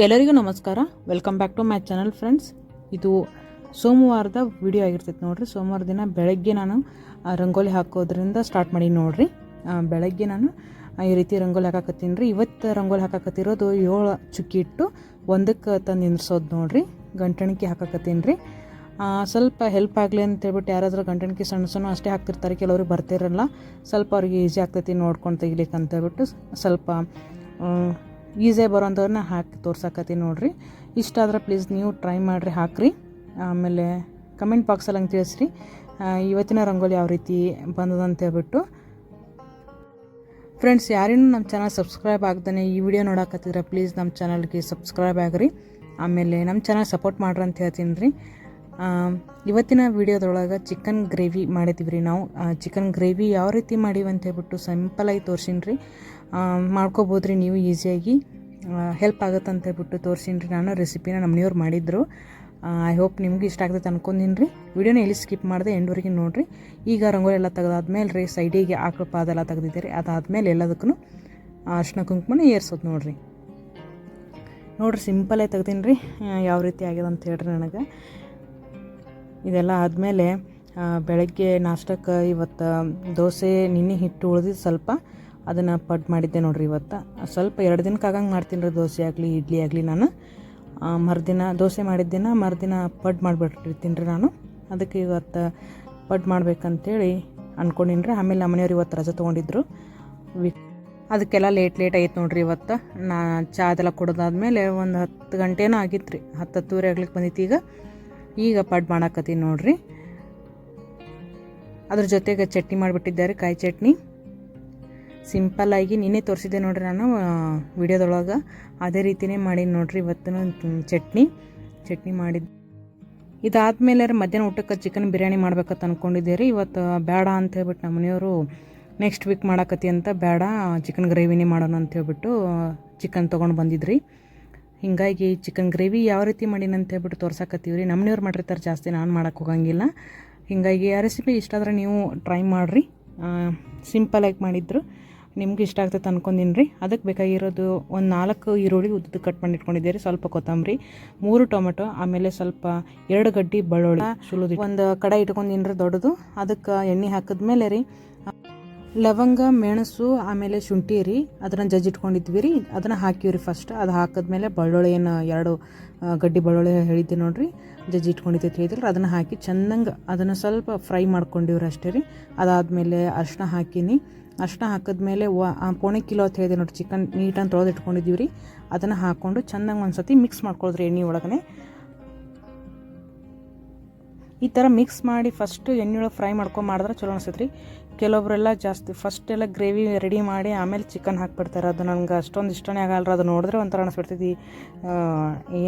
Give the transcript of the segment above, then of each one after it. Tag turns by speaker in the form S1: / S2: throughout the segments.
S1: ಎಲ್ಲರಿಗೂ ನಮಸ್ಕಾರ. Welcome back to my channel friends ಇದು ಸೋಮವಾರದ ವಿಡಿಯೋ ಆಗಿರ್ತೈತೆ ನೋಡಿರಿ. ಸೋಮವಾರ ದಿನ ಬೆಳಗ್ಗೆ ನಾನು ರಂಗೋಲಿ ಹಾಕೋದ್ರಿಂದ ಸ್ಟಾರ್ಟ್ ಮಾಡಿ ನೋಡಿರಿ. ಬೆಳಗ್ಗೆ ನಾನು ಈ ರೀತಿ ರಂಗೋಲಿ ಹಾಕಾಕತ್ತೀನಿ ರೀ. ಇವತ್ತು ರಂಗೋಲಿ ಹಾಕಾಕತ್ತಿರೋದು ಏಳು ಚುಕ್ಕಿ ಇಟ್ಟು ಒಂದಕ್ಕೆ ತಂದು ನಿಂದ್ರಿಸೋದು ನೋಡಿರಿ. ಗಂಟಣಿಕೆ ಹಾಕಾಕತ್ತೀನಿ ರೀ. ಸ್ವಲ್ಪ ಹೆಲ್ಪ್ ಆಗಲಿ ಅಂತ ಹೇಳ್ಬಿಟ್ಟು ಯಾರಾದರೂ ಗಂಟಣಿಕೆ ಸಣ್ಣ ಸಣ್ಣ ಅಷ್ಟೇ ಹಾಕ್ತಿರ್ತಾರೆ. ಕೆಲವ್ರಿಗೆ ಬರ್ತಿರಲ್ಲ. ಸ್ವಲ್ಪ ಅವ್ರಿಗೆ ಈಸಿ ಆಗ್ತೈತಿ ನೋಡ್ಕೊಂಡು ತೆಗಿಲಿಕ್ಕೆ ಅಂತ ಹೇಳ್ಬಿಟ್ಟು ಸ್ವಲ್ಪ ಈಸಿಯಾಗಿ ಬರೋಂಥವ್ರನ್ನ ಹಾಕಿ ತೋರ್ಸಕತ್ತೀನಿ ನೋಡಿರಿ. ಇಷ್ಟ ಆದ್ರೆ ಪ್ಲೀಸ್ ನೀವು ಟ್ರೈ ಮಾಡಿರಿ, ಹಾಕ್ರಿ. ಆಮೇಲೆ ಕಮೆಂಟ್ ಬಾಕ್ಸಲ್ಲಿ ಹಂಗೆ ತಿಳಿಸ್ರಿ. ಇವತ್ತಿನ ರಂಗೋಲಿ ಯಾವ ರೀತಿ ಬಂದದ ಅಂತ ಹೇಳ್ಬಿಟ್ಟು. ಫ್ರೆಂಡ್ಸ್ ಯಾರೇನು ನಮ್ಮ ಚಾನಲ್ ಸಬ್ಸ್ಕ್ರೈಬ್ ಆಗ್ದೇ ಈ ವಿಡಿಯೋ ನೋಡಕತ್ತಿದ್ರೆ ಪ್ಲೀಸ್ ನಮ್ಮ ಚಾನಲ್ಗೆ ಸಬ್ಸ್ಕ್ರೈಬ್ ಆಗ್ರಿ. ಆಮೇಲೆ ನಮ್ಮ ಚಾನಲ್ ಸಪೋರ್ಟ್ ಮಾಡ್ರಿ ಅಂತ ಹೇಳ್ತೀನಿ ರೀ. ಇವತ್ತಿನ ವಿಡಿಯೋದೊಳಗೆ ಚಿಕನ್ ಗ್ರೇವಿ ಮಾಡಿದ್ದೀವಿ ರೀ ನಾವು. ಚಿಕನ್ ಗ್ರೇವಿ ಯಾವ ರೀತಿ ಮಾಡೀವಿ ಅಂತ ಹೇಳ್ಬಿಟ್ಟು ಸಿಂಪಲಾಗಿ ತೋರ್ಸೀನಿ ರೀ ಮಾಡ್ಕೋಬೋದು ರೀ ನೀವು ಈಸಿಯಾಗಿ. ಹೆಲ್ಪ್ ಆಗುತ್ತೆ ಹೇಳ್ಬಿಟ್ಟು ತೋರ್ಸೀನಿ ರೀ ನಾನು ರೆಸಿಪಿನ ನಮ್ಮನೆಯವ್ರು ಮಾಡಿದ್ರು. ಐ ಹೋಪ್ ನಿಮ್ಗೆ ಇಷ್ಟ ಆಗ್ತೈತೆ ಅನ್ಕೊಂಡಿನಿ ರೀ ವಿಡಿಯೋನ ಎಲ್ಲಿ ಸ್ಕಿಪ್ ಮಾಡಿದೆ ಎಂಡ್ವರೆಗೆ ನೋಡಿರಿ. ಈಗ ರಂಗೋಲಿ ಎಲ್ಲ ತೆಗೆದಾದ್ಮೇಲೆ ರೀ ಸೈಡಿಗೆ ಆಕಳು ಪಾದೆಲ್ಲ ತೆಗೆದಿದ್ದೀರಿ. ಅದಾದಮೇಲೆ ಎಲ್ಲದಕ್ಕೂ ಅರ್ಶಿನ ಕುಂಕುಮನ ಏರ್ಸೋದು ನೋಡಿರಿ. ನೋಡಿರಿ ಸಿಂಪಲೇ ತೆಗ್ದೀನಿ ರೀ ಯಾವ ರೀತಿ ಆಗ್ಯದ ಅಂತ ಹೇಳ್ರಿ ನನಗೆ. ಇದೆಲ್ಲ ಆದಮೇಲೆ ಬೆಳಗ್ಗೆ ನಾಷ್ಟಕ್ಕೆ ಇವತ್ತು ದೋಸೆ, ನಿನ್ನೆ ಹಿಟ್ಟು ಉಳಿದಿದ್ದು ಸ್ವಲ್ಪ ಅದನ್ನು ಪಡ್ ಮಾಡಿದ್ದೆ ನೋಡ್ರಿ ಇವತ್ತು. ಸ್ವಲ್ಪ ಎರಡು ದಿನಕ್ಕೆ ಆಗಂಗೆ ಮಾಡ್ತೀನಿ ರೀ ದೋಸೆ ಆಗಲಿ, ಇಡ್ಲಿ ಆಗಲಿ ನಾನು. ಮರುದಿನ ದೋಸೆ ಮಾಡಿದ್ದಿನ ಮರುದಿನ ಪಡ್ ಮಾಡಿಬಿಟ್ಟಿರ್ತೀನಿ ರೀ ನಾನು. ಅದಕ್ಕೆ ಇವತ್ತು ಪಡ್ ಮಾಡ್ಬೇಕಂತೇಳಿ ಅಂದ್ಕೊಂಡಿನಿ ರೀ. ಆಮೇಲೆ ನಮ್ಮ ಮನೆಯವ್ರು ಇವತ್ತು ರಜೆ ತೊಗೊಂಡಿದ್ರು. ವಿ ಅದಕ್ಕೆಲ್ಲ ಲೇಟ್ ಲೇಟ್ ಆಯ್ತು ನೋಡ್ರಿ ಇವತ್ತು. ನಾ ಚಾ ಅದೆಲ್ಲ ಕುಡ್ದಾದ್ಮೇಲೆ ಒಂದು ಹತ್ತು ಗಂಟೆನೂ ಆಗಿತ್ತು ರೀ. ಹತ್ತು ಹತ್ತುವರೆ ಆಗ್ಲಿಕ್ಕೆ ಬಂದಿತ್ತು ಈಗ. ಈಗ ಪಡ್ ಮಾಡಾಕತ್ತೀನಿ ನೋಡ್ರಿ. ಅದ್ರ ಜೊತೆಗೆ ಚಟ್ನಿ ಮಾಡಿಬಿಟ್ಟಿದ್ದಾರೆ ಕಾಯಿ ಚಟ್ನಿ. ಸಿಂಪಲ್ಲಾಗಿ ನಿನ್ನೆ ತೋರಿಸಿದ್ದೆ ನೋಡ್ರಿ ನಾನು ವಿಡಿಯೋದೊಳಗೆ. ಅದೇ ರೀತಿನೇ ಮಾಡಿ ನೋಡ್ರಿ ಇವತ್ತು ಚಟ್ನಿ ಚಟ್ನಿ ಮಾಡಿದ್ದು ಇದಾದಮೇಲೆ ಮಧ್ಯಾಹ್ನ ಊಟಕ್ಕೆ ಚಿಕನ್ ಬಿರಿಯಾನಿ ಮಾಡ್ಬೇಕಂತ ಅಂದ್ಕೊಂಡಿದ್ದೆ ರೀ ಇವತ್ತು ಬೇಡ ಅಂತ ಹೇಳ್ಬಿಟ್ಟು ನಮ್ಮ ಮನೆಯವರು ನೆಕ್ಸ್ಟ್ ವೀಕ್ ಮಾಡಾಕತ್ತಿ ಅಂತ ಬೇಡ ಚಿಕನ್ ಗ್ರೇವಿನೇ ಮಾಡೋಣ ಅಂತ ಹೇಳ್ಬಿಟ್ಟು ಚಿಕನ್ ತೊಗೊಂಡು ಬಂದಿದ್ರಿ. ಹಿಂಗಾಗಿ ಚಿಕನ್ ಗ್ರೇವಿ ಯಾವ ರೀತಿ ಮಾಡೀನಿ ಅಂತ ಹೇಳ್ಬಿಟ್ಟು ತೋರ್ಸಾಕತ್ತೀವಿ ರೀ. ನಮ್ಮನೆಯವ್ರು ಮಾಡಿರ್ತಾರೆ ಜಾಸ್ತಿ, ನಾನು ಮಾಡೋಕೆ ಹೋಗಂಗಿಲ್ಲ. ಹಿಂಗಾಗಿ ಆ ರೆಸಿಪಿ ಇಷ್ಟ ನೀವು ಟ್ರೈ ಮಾಡಿರಿ. ಸಿಂಪಲಾಗಿ ಮಾಡಿದ್ರು. ನಿಮ್ಗೆ ಇಷ್ಟ ಆಗ್ತೈತೆ ಅನ್ಕೊಂಡಿನಿ ರೀ ಅದಕ್ಕೆ ಬೇಕಾಗಿರೋದು ಒಂದು ನಾಲ್ಕು ಈರುಳ್ಳಿ ಉದ್ದು ಕಟ್ ಮಾಡಿ ಇಟ್ಕೊಂಡಿದ್ದೀರಿ ಸ್ವಲ್ಪ ಕೊತ್ತಂಬರಿ, ಮೂರು ಟೊಮೆಟೊ, ಆಮೇಲೆ ಸ್ವಲ್ಪ ಎರಡು ಗಡ್ಡಿ ಬೆಳ್ಳುಳ್ಳಿ ಒಂದು ಕಡೆ ಇಟ್ಕೊಂಡಿನಿ ರೀ ದೊಡ್ಡದು. ಅದಕ್ಕೆ ಎಣ್ಣೆ ಹಾಕಿದ್ಮೇಲೆ ರೀ, ಲವಂಗ, ಮೆಣಸು, ಆಮೇಲೆ ಶುಂಠಿ ರೀ, ಅದನ್ನು ಜಜ್ಜಿ ಇಟ್ಕೊಂಡಿದ್ವಿ ರೀ ಅದನ್ನು ರೀ ಫಸ್ಟ್ ಅದು ಹಾಕಿದ್ಮೇಲೆ ಬೆಳ್ಳುಳ್ಳಿ ಏನು ಎರಡು ಗಡ್ಡಿ ಬೆಳ್ಳುಳ್ಳಿ ಹೇಳಿದ್ದೆ ನೋಡಿರಿ. ಜಜ್ಜಿ ಇಟ್ಕೊಂಡಿದ್ದೆ ಅಂತ ಹೇಳಿದ್ರಿ ಅದನ್ನು ಹಾಕಿ ಚೆಂದಂಗೆ ಅದನ್ನು ಸ್ವಲ್ಪ ಫ್ರೈ ಮಾಡ್ಕೊಂಡಿವ್ರಿ ಅಷ್ಟೇ ರೀ. ಅದಾದಮೇಲೆ ಅರ್ಶಿನ ಹಾಕಿನಿ. ಅರಿಶಿನ ಹಾಕಿದ್ಮೇಲೆ ವ ಪೋಣೆ ಕಿಲೋ ಅಂತ ಹೇಳಿದೆ ನೋಡಿ ಚಿಕನ್ ನೀಟಾಗಿ ತೊಳೆದು ಇಟ್ಕೊಂಡಿದ್ದೀವಿ ರೀ. ಅದನ್ನು ಹಾಕ್ಕೊಂಡು ಚೆನ್ನಾಗಿ ಒಂದು ಸತಿ ಮಿಕ್ಸ್ ಮಾಡ್ಕೊಳ್ರಿ ಎಣ್ಣೆ ಒಳಗನೆ. ಈ ಥರ ಮಿಕ್ಸ್ ಮಾಡಿ ಫಸ್ಟ್ ಎಣ್ಣೆ ಒಳಗೆ ಫ್ರೈ ಮಾಡ್ಕೊಂಡು ಮಾಡಿದ್ರೆ ಚಲೋ ಅನಿಸುತ್ತೆ ರೀ. ಕೆಲವೊಬ್ಬರೆಲ್ಲ ಜಾಸ್ತಿ ಫಸ್ಟ್ ಎಲ್ಲ ಗ್ರೇವಿ ರೆಡಿ ಮಾಡಿ ಆಮೇಲೆ ಚಿಕನ್ ಹಾಕ್ಬಿಡ್ತಾರೆ. ಅದು ನನಗೆ ಅಷ್ಟೊಂದು ಇಷ್ಟನೇ ಆಗಲ್ಲ ಅದು ನೋಡಿದ್ರೆ ಒಂಥರ ಅನಿಸ್ಬಿಡ್ತೈತಿ.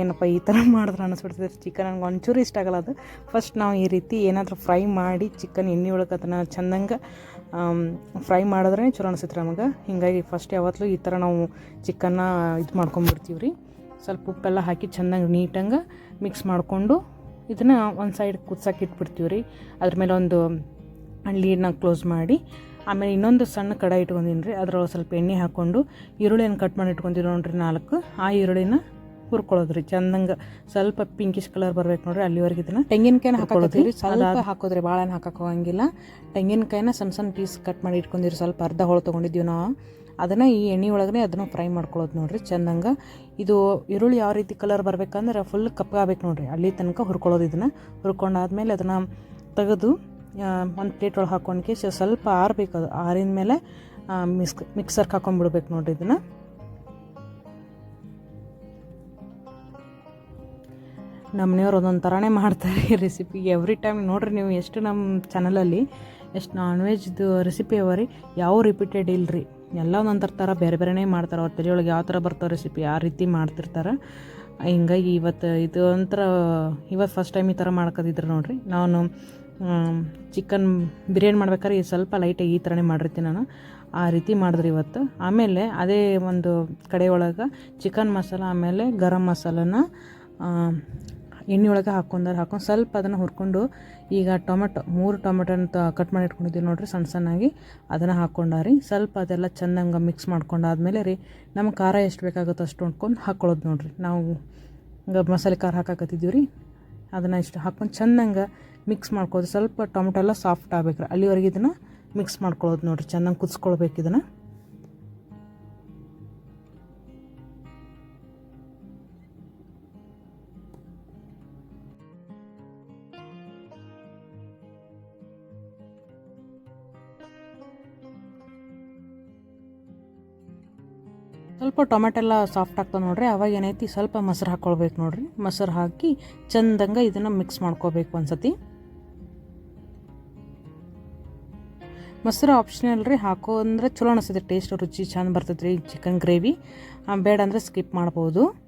S1: ಏನಪ್ಪ ಈ ಥರ ಮಾಡಿದ್ರೆ ಅನಿಸ್ಬಿಡ್ತೈತಿ. ಚಿಕನ್ ನನಗೆ ಒಂಚೂರು ಇಷ್ಟ ಆಗಲ್ಲ ಅದು. ಫಸ್ಟ್ ನಾವು ಈ ರೀತಿ ಏನಾದರೂ ಫ್ರೈ ಮಾಡಿ ಚಿಕನ್ ಎಣ್ಣೆ ಒಳಗೆ ಅದನ್ನು ಚೆಂದಂಗೆ ಫ್ರೈ ಮಾಡಿದ್ರೆ ಚಲೋ ಅನಿಸುತ್ತೆ ನಮಗೆ. ಹಿಂಗಾಗಿ ಫಸ್ಟ್ ಯಾವತ್ತೂ ಈ ಥರ ನಾವು ಚಿಕನ್ನ ಇದು ಮಾಡ್ಕೊಂಬಿಡ್ತೀವಿ ರೀ ಸ್ವಲ್ಪ ಉಪ್ಪೆಲ್ಲ ಹಾಕಿ ಚೆನ್ನಾಗಿ ನೀಟಂಗೆ ಮಿಕ್ಸ್ ಮಾಡಿಕೊಂಡು ಇದನ್ನು ಒಂದು ಸೈಡ್ ಕುದ್ಸಕ್ಕೆ ಇಟ್ಬಿಡ್ತೀವಿ ರೀ ಅದ್ರ ಮೇಲೆ ಒಂದು ಲೀಡ್ನ ಕ್ಲೋಸ್ ಮಾಡಿ, ಆಮೇಲೆ ಇನ್ನೊಂದು ಸಣ್ಣ ಕಡಾಯಿ ಇಟ್ಕೊಂಡಿನಿ ರೀ ಅದ್ರೊಳಗೆ ಸ್ವಲ್ಪ ಎಣ್ಣೆ ಹಾಕ್ಕೊಂಡು ಈರುಳ್ಳಿಯನ್ನು ಕಟ್ ಮಾಡಿ ಇಟ್ಕೊಂಡಿರೋ ನೋಡ್ರಿ ನಾಲ್ಕು. ಆ ಈರುಳ್ಳಿನ ಹುರ್ಕೊಳ್ಳೋದು ರೀ ಚಂದಂಗೆ ಸ್ವಲ್ಪ ಪಿಂಕಿಶ್ ಕಲರ್ ಬರ್ಬೇಕು ನೋಡ್ರಿ ಅಲ್ಲಿವರೆಗೆ ಇದನ್ನ ತೆಂಗಿನಕಾಯಿನ ಹಾಕೋದ್ರಿ ಸ್ವಲ್ಪ ಹಾಕೋದ್ರಿ ಭಾಳ ಹಾಕಕ್ಕೆ ಹೋಗಂಗಿಲ್ಲ. ತೆಂಗಿನಕಾಯಿನ ಸಣ್ಣ ಸಣ್ಣ ಪೀಸ್ ಕಟ್ ಮಾಡಿ ಇಟ್ಕೊಂಡಿರಿ. ಸ್ವಲ್ಪ ಅರ್ಧ ಹೋಳು ತೊಗೊಂಡಿದ್ದೀವಿ ನಾವು. ಅದನ್ನು ಈ ಎಣ್ಣೆ ಒಳಗನೆ ಅದನ್ನು ಫ್ರೈ ಮಾಡ್ಕೊಳ್ಳೋದು ನೋಡ್ರಿ ಚಂದಂಗೆ. ಇದು ಈರುಳ್ಳಿ ಯಾವ ರೀತಿ ಕಲರ್ ಬರ್ಬೇಕಂದ್ರೆ ಫುಲ್ ಕಪ್ಪಾಗಬೇಕು ನೋಡ್ರಿ. ಅಲ್ಲಿ ತನಕ ಹುರ್ಕೊಳ್ಳೋದು ಇದನ್ನು. ಹುರ್ಕೊಂಡಾದ್ಮೇಲೆ ಅದನ್ನು ತೆಗೆದು ಒಂದು ಪ್ಲೇಟ್ ಒಳಗೆ ಹಾಕ್ಕೊಂಡ್ಕೆ ಸ್ವಲ್ಪ ಆರಬೇಕು ಅದು. ಆರಿದ ಮೇಲೆ ಮಿಕ್ಸ್ ಮಿಕ್ಸರ್ಗೆ ಹಾಕೊಂಡ್ಬಿಡ್ಬೇಕು ನೋಡ್ರಿ ಇದನ್ನು. ನಮ್ಮ ಮನೆಯವ್ರು ಒಂದೊಂದು ಥರನೇ ಮಾಡ್ತಾರೆ ಈ ರೆಸಿಪಿ ಎವ್ರಿ ಟೈಮ್ ನೋಡ್ರಿ ನೀವು ಎಷ್ಟು ನಮ್ಮ ಚಾನಲಲ್ಲಿ ಎಷ್ಟು ನಾನ್ ವೆಜ್ದು ರೆಸಿಪಿ ಅವ ರೀ, ಯಾವ ರಿಪೀಟೆಡ್ ಇಲ್ಲ ರೀ ಎಲ್ಲ ಒಂದೊಂದು ಥರ ಬೇರೆ ಬೇರೆನೇ ಮಾಡ್ತಾರೆ. ಅವ್ರ ತಲೆಯೊಳಗೆ ಯಾವ ಥರ ಬರ್ತಾವೆ ರೆಸಿಪಿ ಆ ರೀತಿ ಮಾಡ್ತಿರ್ತಾರೆ. ಹಿಂಗಾಗಿ ಇವತ್ತು ಇದು ಒಂಥರ ಇವತ್ತು ಫಸ್ಟ್ ಟೈಮ್ ಈ ಥರ ಮಾಡ್ಕೋದಿದ್ರು ನೋಡಿರಿ. ನಾನು ಚಿಕನ್ ಬಿರಿಯಾನಿ ಮಾಡ್ಬೇಕಾದ್ರೆ ಸ್ವಲ್ಪ ಲೈಟಾಗಿ ಈ ಥರನೇ ಮಾಡಿರ್ತೀನಿ ನಾನು. ಆ ರೀತಿ ಮಾಡಿದ್ರಿ ಇವತ್ತು. ಆಮೇಲೆ ಅದೇ ಒಂದು ಕಡೆ ಒಳಗೆ ಚಿಕನ್ ಮಸಾಲ, ಆಮೇಲೆ ಗರಂ ಮಸಾಲನ ಎಣ್ಣೆ ಒಳಗೆ ಹಾಕೊಂಡಾರ ಹಾಕೊಂಡು ಸ್ವಲ್ಪ ಅದನ್ನು ಹುರ್ಕೊಂಡು ಈಗ ಟೊಮೆಟೊ, ಮೂರು ಟೊಮೆಟೊನ ಕಟ್ ಮಾಡಿ ಇಟ್ಕೊಂಡಿದ್ದೀವಿ ನೋಡಿರಿ ಸಣ್ಣ ಸಣ್ಣಾಗಿ. ಅದನ್ನು ಹಾಕ್ಕೊಂಡಾರಿ ಸ್ವಲ್ಪ ಅದೆಲ್ಲ ಚೆಂದಂಗೆ ಮಿಕ್ಸ್ ಮಾಡ್ಕೊಂಡಾದ್ಮೇಲೆ ರೀ ನಮ್ಗೆ ಖಾರ ಎಷ್ಟು ಬೇಕಾಗುತ್ತೆ ಅಷ್ಟು ಹೊಂಡ್ಕೊಂಡು ಹಾಕ್ಕೊಳ್ಳೋದು ನೋಡಿರಿ. ನಾವು ಮಸಾಲೆ ಖಾರ ಹಾಕಾಕತ್ತಿದ್ದೀವಿ ರೀ. ಅದನ್ನು ಇಷ್ಟು ಹಾಕ್ಕೊಂಡು ಚೆಂದಂಗೆ ಮಿಕ್ಸ್ ಮಾಡ್ಕೊಳ್ಳೋದು ಸ್ವಲ್ಪ ಟೊಮೆಟೊ ಎಲ್ಲ ಸಾಫ್ಟ್ ಆಗ್ಬೇಕು ಅಲ್ಲಿವರೆಗೆ ಇದನ್ನು ಮಿಕ್ಸ್ ಮಾಡ್ಕೊಳ್ಳೋದು ನೋಡಿರಿ. ಚೆನ್ನಾಗಿ ಕುದಿಸ್ಕೊಳ್ಬೇಕು ಇದನ್ನು. ಸ್ವಲ್ಪ ಟೊಮೆಟೊ ಎಲ್ಲ ಸಾಫ್ಟ್ ಆಗ್ತದೆ ನೋಡ್ರಿ. ಅವಾಗ ಏನೈತಿ ಸ್ವಲ್ಪ ಮೊಸರು ಹಾಕ್ಕೊಳ್ಬೇಕು ನೋಡ್ರಿ. ಮೊಸರು ಹಾಕಿ ಚಂದಂಗೆ ಇದನ್ನು ಮಿಕ್ಸ್ ಮಾಡ್ಕೋಬೇಕು ಒಂದ್ಸತಿ. ಮೊಸರು ಆಪ್ಷನಲ್ ರೀ, ಹಾಕೋ ಅಂದ್ರೆ ಚಲೋ ಅನಿಸ್ತದೆ. ಟೇಸ್ಟ್ ರುಚಿ ಚೆಂದ ಬರ್ತೈತೆ ಚಿಕನ್ ಗ್ರೇವಿ. ಬೇಡ ಅಂದರೆ ಸ್ಕಿಪ್ ಮಾಡ್ಬೋದು.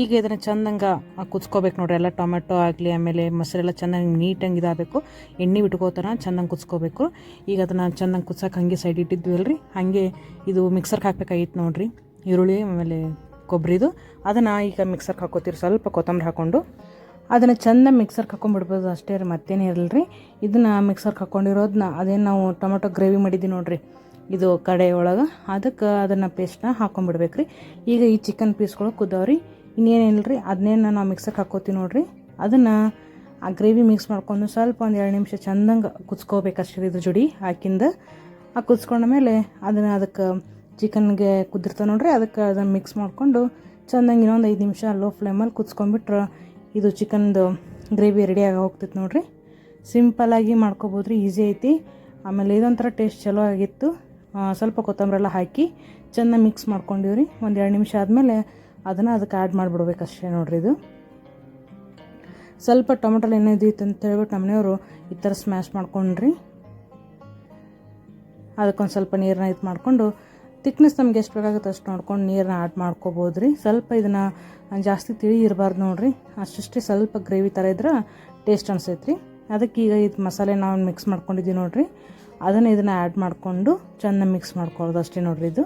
S1: ಈಗ ಇದನ್ನು ಚೆಂದಂಗೆ ಕುದಿಸ್ಕೋಬೇಕು ನೋಡ್ರಿ. ಎಲ್ಲ ಟೊಮೆಟೊ ಆಗಲಿ, ಆಮೇಲೆ ಮೊಸರೆಲ್ಲ ಚೆನ್ನಾಗಿ ನೀಟಂಗೆ ಇದಾಗಬೇಕು. ಎಣ್ಣೆ ಬಿಟ್ಕೋತಾರ ಚೆಂದಂಗೆ ಕುದಿಸ್ಕೋಬೇಕು. ಈಗ ಅದನ್ನು ಚೆಂದಂಗೆ ಕುದ್ಸಕ್ಕೆ ಹಾಗೆ ಸೈಡ್ ಇಟ್ಟಿದ್ವಿ ಅಲ್ರಿ ಹಾಗೆ ಇದು ಮಿಕ್ಸರ್ಗೆ ಹಾಕ್ಬೇಕಾಗಿತ್ತು ನೋಡ್ರಿ. ಈರುಳ್ಳಿ, ಆಮೇಲೆ ಕೊಬ್ಬರಿದು ಅದನ್ನು ಈಗ ಮಿಕ್ಸರ್ಗೆ ಹಾಕೋತೀರಿ ಸ್ವಲ್ಪ ಕೊತ್ತಂಬರಿ ಹಾಕ್ಕೊಂಡು ಅದನ್ನು ಚೆಂದ ಮಿಕ್ಸರ್ಗೆ ಹಾಕೊಂಡ್ಬಿಡ್ಬೋದು ಅಷ್ಟೇ ರೀ, ಮತ್ತೇನು ಇರಲ್ಲ ರೀ ಇದನ್ನು ಮಿಕ್ಸರ್ಗೆ ಹಾಕ್ಕೊಂಡಿರೋದನ್ನ ಅದೇನು ನಾವು ಟೊಮೆಟೊ ಗ್ರೇವಿ ಮಾಡಿದ್ದೀವಿ ನೋಡಿರಿ. ಇದು ಕಡೆ ಒಳಗೆ. ಅದಕ್ಕೆ ಅದನ್ನು ಪೇಸ್ಟ್ನ ಹಾಕೊಂಡ್ಬಿಡ್ಬೇಕು ರೀ ಈಗ ಈ ಚಿಕನ್ ಪೀಸ್ಗಳು ಕುದ್ದವ್ರಿ ಇನ್ನೇನಿಲ್ಲ ರೀ ಅದನ್ನೇನು ನಾವು ಮಿಕ್ಸರ್ಗೆ ಹಾಕ್ಕೋತೀವಿ ನೋಡಿರಿ. ಅದನ್ನು ಆ ಗ್ರೇವಿ ಮಿಕ್ಸ್ ಮಾಡ್ಕೊಂಡು ಸ್ವಲ್ಪ ಒಂದು ಎರಡು ನಿಮಿಷ ಚಂದಂಗೆ ಕುದಿಸ್ಕೋಬೇಕಷ್ಟೇ ಇದ್ರ ಜೋಡಿ ಹಾಕಿಂದ. ಆ ಕುದಿಸ್ಕೊಂಡ ಮೇಲೆ ಅದನ್ನು ಅದಕ್ಕೆ ಚಿಕನ್ಗೆ ಕುದಿರ್ತಾವೆ ನೋಡಿರಿ. ಅದಕ್ಕೆ ಅದನ್ನು ಮಿಕ್ಸ್ ಮಾಡಿಕೊಂಡು ಚಂದಂಗೆ ಇನ್ನೊಂದು ಐದು ನಿಮಿಷ ಲೋ ಫ್ಲೇಮಲ್ಲಿ ಕುದಿಸ್ಕೊಂಡ್ಬಿಟ್ರೆ ಇದು ಚಿಕನ್ದು ಗ್ರೇವಿ ರೆಡಿಯಾಗಿ ಹೋಗ್ತಿತ್ತು ನೋಡಿರಿ. ಸಿಂಪಲಾಗಿ ಮಾಡ್ಕೊಬೋದು ರೀ ಈಸಿ ಐತಿ. ಆಮೇಲೆ ಇದೊಂಥರ ಟೇಸ್ಟ್ ಚಲೋ ಆಗಿತ್ತು. ಸ್ವಲ್ಪ ಕೊತ್ತಂಬರಿ ಎಲ್ಲ ಹಾಕಿ ಚೆನ್ನಾಗಿ ಮಿಕ್ಸ್ ಮಾಡ್ಕೊಂಡಿವ್ರಿ. ಒಂದು ಎರಡು ನಿಮಿಷ ಆದಮೇಲೆ ಅದನ್ನು ಅದಕ್ಕೆ ಆ್ಯಡ್ ಮಾಡಿಬಿಡ್ಬೇಕು ಅಷ್ಟೇ ನೋಡ್ರಿ ಇದು. ಸ್ವಲ್ಪ ಟೊಮೆಟೊಲ್ ಏನಿದಿತ್ತು ಅಂತ ಹೇಳ್ಬಿಟ್ಟು ನಮ್ಮನೆಯವರು ಈ ಥರ ಸ್ಮ್ಯಾಶ್ ಮಾಡ್ಕೊಂಡ್ರಿ. ಅದಕ್ಕೊಂದು ಸ್ವಲ್ಪ ನೀರನ್ನ ಇದು ಮಾಡಿಕೊಂಡು ತಿಕ್ನೆಸ್ ನಮ್ಗೆ ಎಷ್ಟು ಬೇಕಾಗುತ್ತೆ ಅಷ್ಟು ನೋಡ್ಕೊಂಡು ನೀರನ್ನ ಆ್ಯಡ್ ಮಾಡ್ಕೋಬೋದು ರೀ ಸ್ವಲ್ಪ ಇದನ್ನು ಜಾಸ್ತಿ ತಿಳಿ ಇರಬಾರ್ದು ನೋಡಿರಿ. ಅಷ್ಟಷ್ಟೇ ಸ್ವಲ್ಪ ಗ್ರೇವಿ ಥರ ಇದ್ರೆ ಟೇಸ್ಟ್ ಅನಿಸೈತೆ ರೀ ಅದಕ್ಕೆ ಈಗ ಇದು ಮಸಾಲೆ ನಾವು ಮಿಕ್ಸ್ ಮಾಡ್ಕೊಂಡಿದ್ದೀವಿ ನೋಡಿರಿ. ಅದನ್ನು ಇದನ್ನು ಆ್ಯಡ್ ಮಾಡಿಕೊಂಡು ಚೆನ್ನಾಗಿ ಮಿಕ್ಸ್ ಮಾಡ್ಕೊಳ್ಳೋದು ಅಷ್ಟೇ ನೋಡಿರಿ ಇದು.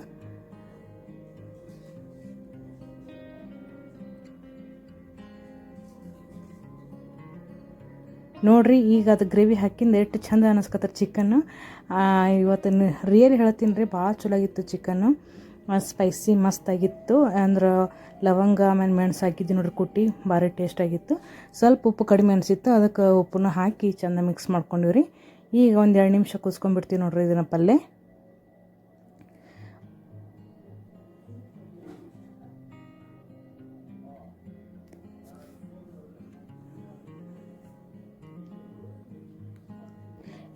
S1: ನೋಡಿರಿ, ಈಗ ಅದು ಗ್ರೇವಿ ಹಾಕಿಂದ ಎಷ್ಟು ಚಂದ ಅನ್ನಿಸ್ಕತ್ತಾರೆ ಚಿಕನ್ನು ಇವತ್ತು ರಿಯಲಿ ಹೇಳ್ತೀನಿ ರೀ, ಭಾಳ ಚಲೋ ಆಗಿತ್ತು ಚಿಕನ್ನು ಸ್ಪೈಸಿ ಮಸ್ತಾಗಿತ್ತು ಅಂದ್ರೆ ಲವಂಗ, ಆಮೇಲೆ ಮೆಣಸು ಹಾಕಿದ್ದು ನೋಡ್ರಿ ಕುಟ್ಟಿ, ಭಾರಿ ಟೇಸ್ಟಾಗಿತ್ತು ಸ್ವಲ್ಪ ಉಪ್ಪು ಕಡಿಮೆ ಅನಿಸಿತ್ತು, ಅದಕ್ಕೆ ಉಪ್ಪನ್ನ ಹಾಕಿ ಚೆಂದ ಮಿಕ್ಸ್ ಮಾಡ್ಕೊಂಡಿವ್ರಿ ಈಗ ಒಂದು ಎರಡು ನಿಮಿಷ ಕುಸ್ಕೊಂಡ್ಬಿಡ್ತೀವಿ ನೋಡ್ರಿ ಇದನ್ನ ಪಲ್ಯ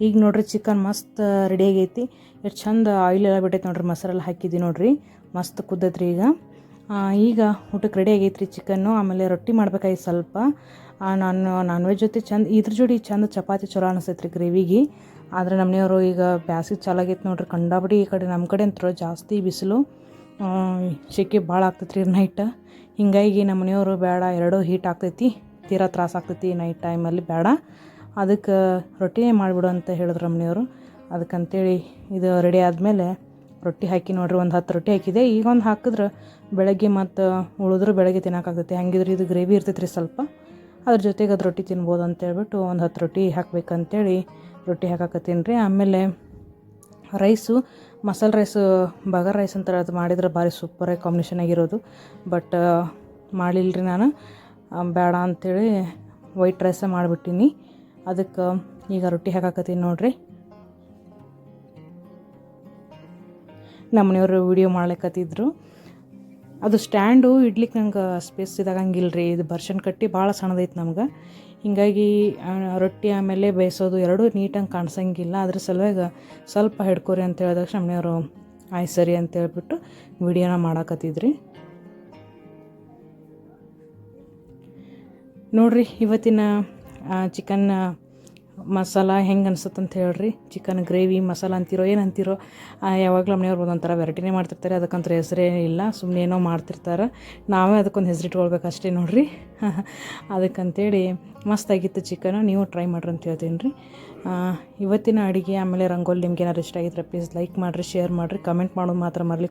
S1: ಈಗ ನೋಡ್ರಿ ಚಿಕನ್ ಮಸ್ತ್ ರೆಡಿ ಆಗೈತಿ. ಎಷ್ಟು ಚಂದ ಆಯಿಲ್ ಎಲ್ಲ ಬಿಟ್ಟೈತೆ ನೋಡ್ರಿ ಮಸಾಲೆಲ್ಲ ಹಾಕಿದ್ದಿ ನೋಡ್ರಿ. ಮಸ್ತ್ ಕುದ್ದೈತ್ರಿ ಈಗ. ಈಗ ಊಟಕ್ಕೆ ರೆಡಿ ಆಗೈತ್ರಿ ಚಿಕನ್ನು ಆಮೇಲೆ ರೊಟ್ಟಿ ಮಾಡ್ಬೇಕಾಗಿತ್ತು ಸ್ವಲ್ಪ. ನಾನು ನಾನ್ ವೆಜ್ ಜೊತೆ ಚಂದ, ಇದ್ರ ಜೋಡಿ ಚಂದ ಚಪಾತಿ ಚಲೋ ಅನಿಸ್ತೈತ್ರಿ ಗ್ರೇವಿಗೆ ಆದರೆ ನಮ್ಮನೆಯವರು ಈಗ ಬ್ಯಾಸಿಗೆ ಚಾಲಾಗೈತೆ ನೋಡ್ರಿ. ಕಂಡಾಬಿಡಿ ಈ ಕಡೆ ನಮ್ಮ ಕಡೆ ಅಂತೂ ಜಾಸ್ತಿ ಬಿಸಿಲು. ಶೆಕೆ ಭಾಳ ಆಗ್ತೈತ್ರಿ ನೈಟ್ ಹಿಂಗಾಗಿ ನಮ್ಮ ಮನೆಯವರು ಬೇಡ, ಎರಡೂ ಹೀಟ್ ಆಗ್ತೈತಿ, ತೀರಾ ತ್ರಾಸ ಆಗ್ತೈತಿ ನೈಟ್ ಟೈಮಲ್ಲಿ ಬೇಡ. ಅದಕ್ಕೆ ರೊಟ್ಟಿನೇ ಮಾಡಿಬಿಡು ಅಂತ ಹೇಳಿದ್ರು ಮನೆಯವರು ಅದಕ್ಕಂತೇಳಿ ಇದು ರೆಡಿ ಆದಮೇಲೆ ರೊಟ್ಟಿ ಹಾಕಿ ನೋಡ್ರಿ, ಒಂದು ಹತ್ತು ರೊಟ್ಟಿ ಹಾಕಿದೆ. ಈಗ ಒಂದು ಹಾಕಿದ್ರೆ ಬೆಳಗ್ಗೆ ಮತ್ತು ಉಳಿದ್ರೆ ಬೆಳಗ್ಗೆ ತಿನ್ನೋಕ್ಕಾಗ್ತೈತಿ. ಹಂಗಿದ್ರೆ ಇದು ಗ್ರೇವಿ ಇರ್ತೈತೆ ರೀ ಸ್ವಲ್ಪ. ಅದ್ರ ಜೊತೆಗೆ ಅದು ರೊಟ್ಟಿ ತಿನ್ಬೋದು ಅಂತೇಳ್ಬಿಟ್ಟು ಒಂದು ಹತ್ತು ರೊಟ್ಟಿ ಹಾಕ್ಬೇಕಂತೇಳಿ ರೊಟ್ಟಿ ಹಾಕಾಕತ್ತೀನಿ ರೀ ಆಮೇಲೆ ರೈಸು, ಮಸಾಲೆ ರೈಸು, ಬಗರ್ ರೈಸ್ ಅಂತಾರೆ ಅದು ಮಾಡಿದ್ರೆ ಭಾರಿ ಸೂಪರಾಗಿ ಕಾಂಬಿನೇಷನ್ ಆಗಿರೋದು. ಬಟ್ ಮಾಡಲಿಲ್ಲ ರೀ ನಾನು ಬೇಡ ಅಂಥೇಳಿ ವೈಟ್ ರೈಸೇ ಮಾಡಿಬಿಟ್ಟಿನಿ. ಅದಕ್ಕೆ ಈಗ ರೊಟ್ಟಿ ಹಾಕಾಕತ್ತೀನಿ ನೋಡ್ರಿ. ನಮ್ಮ ಮನೆಯವರು ವಿಡಿಯೋ ಮಾಡ್ಲಿಕ್ಕತ್ತಿದ್ರು ಅದು ಸ್ಟ್ಯಾಂಡು ಇಡ್ಲಿಕ್ಕೆ ನಂಗೆ ಸ್ಪೇಸ್ ಇದಾಗಂಗಿಲ್ಲ ರೀ ಇದು ಬರ್ಷನ್ ಕಟ್ಟಿ ಭಾಳ ಸಣ್ಣದೈತೆ ನಮ್ಗೆ. ಹೀಗಾಗಿ ರೊಟ್ಟಿ ಆಮೇಲೆ ಬೇಯಿಸೋದು ಎರಡೂ ನೀಟಾಗಿ ಕಾಣಿಸಂಗಿಲ್ಲ. ಅದ್ರ ಸಲುವಾಗಿ ಸ್ವಲ್ಪ ಹಿಡ್ಕೋರಿ ಅಂತ ಹೇಳಿದಾಗ ನಮ್ಮನೆಯವರು ಆಯ್ತು ಸರಿ ಅಂತ ಹೇಳ್ಬಿಟ್ಟು ವಿಡಿಯೋನ ಮಾಡಾಕತ್ತಿದ್ರಿ. ನೋಡ್ರಿ, ಇವತ್ತಿನ ಚಿಕನ್ ಮಸಾಲ ಹೆಂಗೆ ಅನ್ಸುತ್ತೆ ಅಂತ ಹೇಳ್ರಿ. ಚಿಕನ್ ಗ್ರೇವಿ ಮಸಾಲ ಅಂತಿರೋ, ಏನು ಅಂತಿರೋ ಯಾವಾಗಲೂ ಮನೆಯವ್ರು ಒಂದೊಂಥರ ವೆರೈಟಿನೇ ಮಾಡ್ತಿರ್ತಾರೆ. ಅದಕ್ಕಂತ ಹೆಸರೇ ಇಲ್ಲ ಸುಮ್ಮನೆ ಏನೋ ಮಾಡ್ತಿರ್ತಾರೆ. ನಾವೇ ಅದಕ್ಕೊಂದು ಹೆಸರು ಇಟ್ಕೊಳ್ಬೇಕು ಅಷ್ಟೇ ನೋಡಿರಿ. ಅದಕ್ಕಂತೇಳಿ ಮಸ್ತಾಗಿತ್ತು ಚಿಕನ್ ನೀವು ಟ್ರೈ ಮಾಡ್ರಿ ಅಂತ ಹೇಳ್ತೀನಿ ರೀ ಇವತ್ತಿನ ಅಡುಗೆ, ಆಮೇಲೆ ರಂಗೋಲಿ ನಿಮ್ಗೆ ಏನಾದ್ರು ಇಷ್ಟ ಆಗಿದ್ರೆ ಪ್ಲೀಸ್ ಲೈಕ್ ಮಾಡಿರಿ ಶೇರ್ ಮಾಡಿರಿ ಕಮೆಂಟ್ ಮಾಡೋದು ಮಾತ್ರ ಮರಲಿ